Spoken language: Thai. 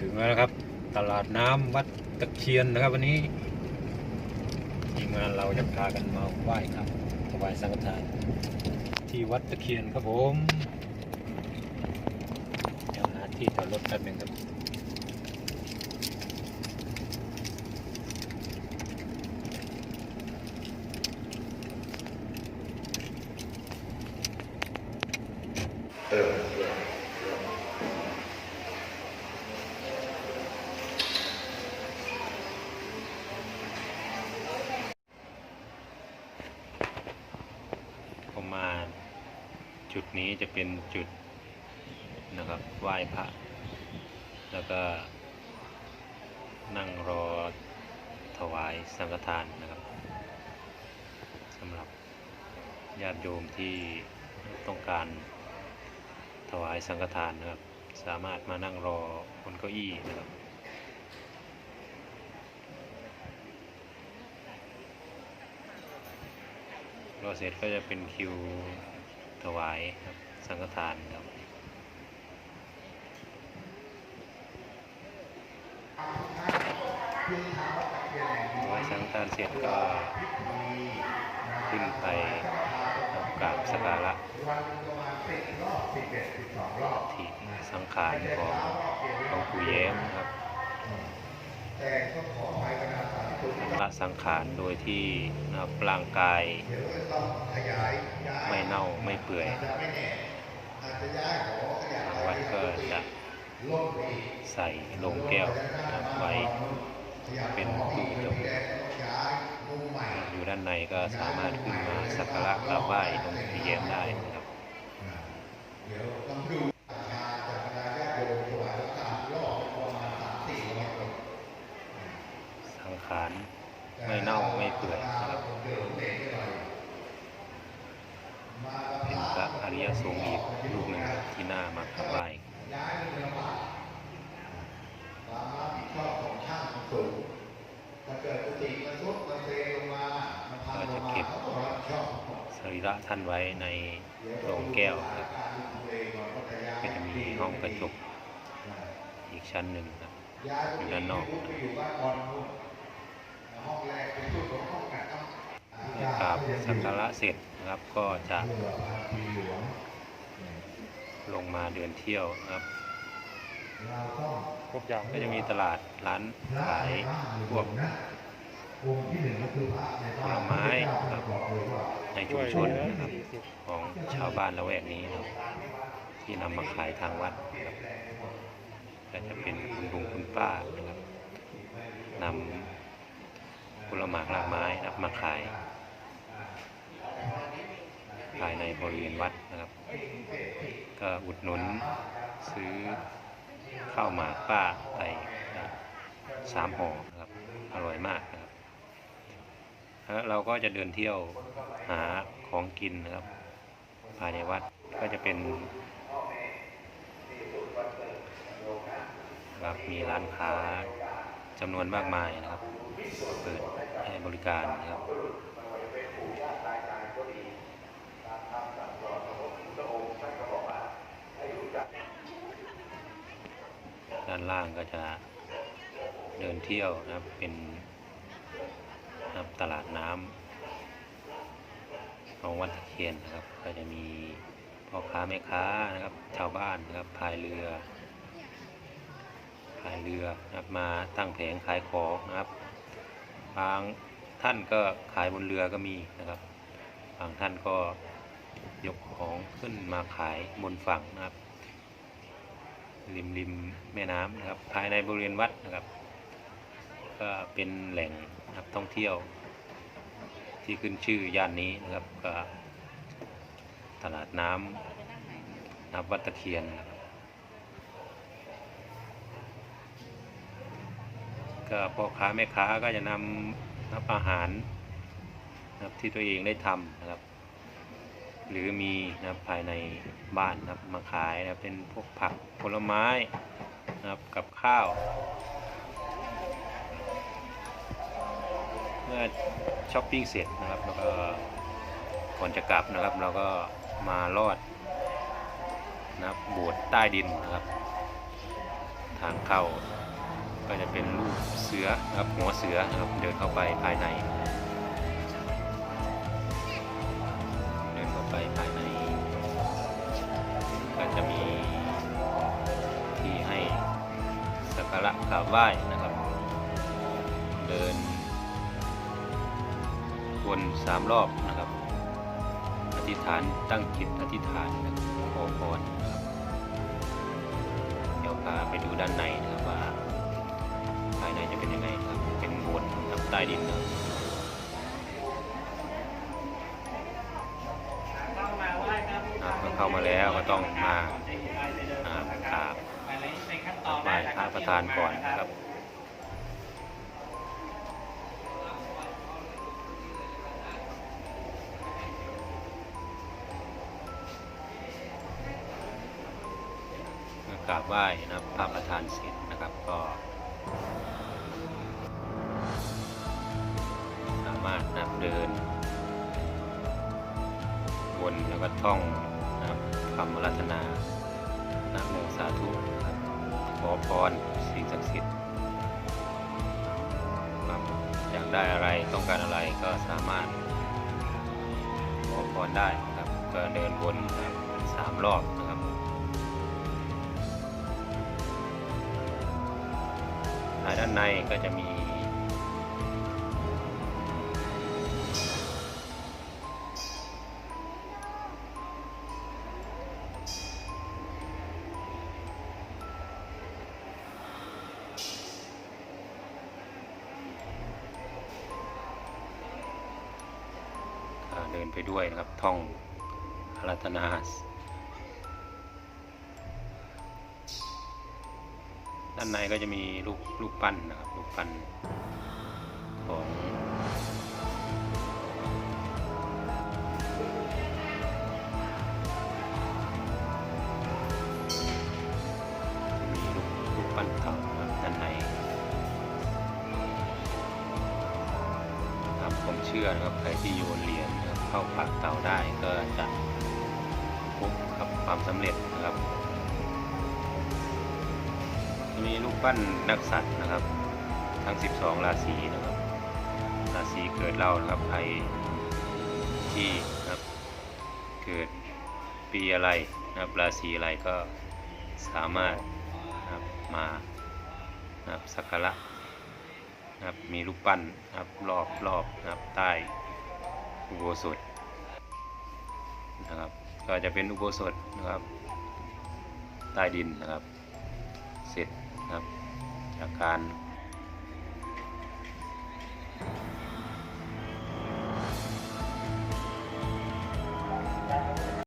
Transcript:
ถึงแล้วครับ ตลาดน้ำวัดตะเคียนนะครับวันนี้ทีมงานเราจะพากันมาไหว้ครับถวายสังฆทาน ที่วัดตะเคียนครับผมเดี๋ยวหาที่จอดรถแป๊บนึงครับ ผมมา จุดนี้จะเป็นจุดนะครับไหว้พระ แล้วก็นั่งรอถวายสังฆทานนะครับสำหรับญาติโยมที่ต้องการถวายสังฆทานนะครับ สามารถมานั่งรอบนเก้าอี้นะครับรอเสร็จก็จะเป็นคิว ถวายครับ สังฆทานครับถวายสังฆทานเสร็จก็ขึ้นไปทำกราบสักการะที่สังขารของหลวงปู่แย้มครับ ละสังขารโดยที่นะครับร่างกายไม่เน่าไม่เปื่อยทางวัดก็จะใส่ลงแก้วนะไว้เป็นตู้จงอยู่ด้านในก็สามารถขึ้นมาสักการะกราบไหว้ตรงที่แย้มได้นะครับ สัง ขาร ไม่เน่าไม่เปื่อยนะครับเป็นพระอริยสงฆ์อีกรูปหนึ่งที่น่ามากราบไหว้ก็จะเก็บสรีระท่านไว้ในโรงแก้วครับก็จะมีห้องกระจกอีกชั้นหนึ่งครับอยู่ด้านนอกเมื่อกราบ สักการะเสร็จนะครับ ก็จะลงมาเดินเที่ยวนะครับครบยางก็จะมีตลาดร้านขายพวกผลไม้ครับในชุมชนนะครับของชาวบ้านละแวกนี้นะครับที่นำมาขายทางวัดนะครับก็จะเป็นคุณลุงคุณป้านะครับนำผลไม้รากไม้นะครับมาขาย ภายในบริเวณวัดนะครับ ก็อุดหนุนซื้อข้าวหมากป้าไปสามห่อนะครับ อร่อยมากนะครับแล้วเราก็จะเดินเที่ยวหาของกินนะครับ ภายในวัดก็จะเป็นครับมีร้านค้าจำนวนมากมายนะครับ เปิดให้บริการนะครับ ด้านล่างก็จะเดินเที่ยวนะครับเป็นนะครับตลาดน้ำของวัดตะเคียนนะครับ ก็จะมีพ่อค้าแม่ค้านะครับ ชาวบ้านนะครับพายเรือพายเรือนะครับมาตั้งแผงขายของนะครับ บางท่านก็ขายบนเรือก็มีนะครับ บางท่านก็ ยกของขึ้นมาขายบนฝั่งนะครับ ริมริมแม่น้ำนะครับ ภายในบริเวณวัดนะครับ ก็เป็นแหล่งนักท่องเที่ยว ที่ขึ้นชื่อย่านนี้นะครับก็ตลาดน้ำนับวัดตะเคียนนะครับก็พ่อค้าแม่ค้าก็จะนำนับอาหารนะครับที่ตัวเองได้ทำนะครับ หรือมีนะครับภายในบ้านนะครับมาขายนะครับเป็นพวกผักผลไม้นะครับกับข้าวเมื่อช้อปปิ้งเสร็จนะครับแล้วก็ก่อนจะกลับนะครับ เราก็มาลอดนะครับโบสถ์ใต้ดินนะครับ ทางเข้าก็จะเป็นรูปเสือนะครับหัวเสือนะครับเดินเข้าไปภายใน กราบไหว้นะครับ เดินวนสามรอบนะครับ อธิษฐานตั้งจิตอธิษฐานนะครับขอพรนะครับเดี๋ยวพาไปดูด้านในนะครับว่าภายในจะเป็นยังไงครับ เป็นโบสถ์นะครับใต้ดินนะครับเข้ามาไหว้ครับอ่าเมื่อเข้ามาแล้วก็ต้องมาอ่ากราบ ไปเลยในขั้นตอน ไหว้พ ระประธานก่อนนะครับกราบไหว้นะครับพระประธานเสร็จนะครับก็ สามารถนับเดิน วนแล้วก็ท่องนะครับคำรัตนานะโมสาธุ ขอพรสิ่งศักดิ์สิทธิ์ครับอยากได้อะไรต้องการอะไรก็สามารถขอพรได้นะครับก็เดินวนครับสามรอบนะครับภายด้านในก็จะมี ไปด้วยนะครับ ท่องอารัตนาด้านในก็จะมีรูปรูปปั้นนะครับรูปปั้นของมีรูกปั้นเก่านะครับด้านในตามความเชื่อนะครับใครที่โยนเหรียญ เข้าปากเตาได้ก็จะพบกับความสำเร็จนะครับ มีรูปปั้นนักสัตว์นะครับ ทั้ง 12 ราศีนะครับ ราศีเกิดเรานะครับใครที่นะครับเกิดปีอะไรนะครับราศีอะไรก็สามารถนะครับมานะครับสักการะนะครับมีรูปปั้นนะครับรอบรอบนะครับใต้ อุโบสถนะครับ ก็จะเป็นอุโบสถนะครับใต้ดินนะครับ เสร็จนะครับ จากการ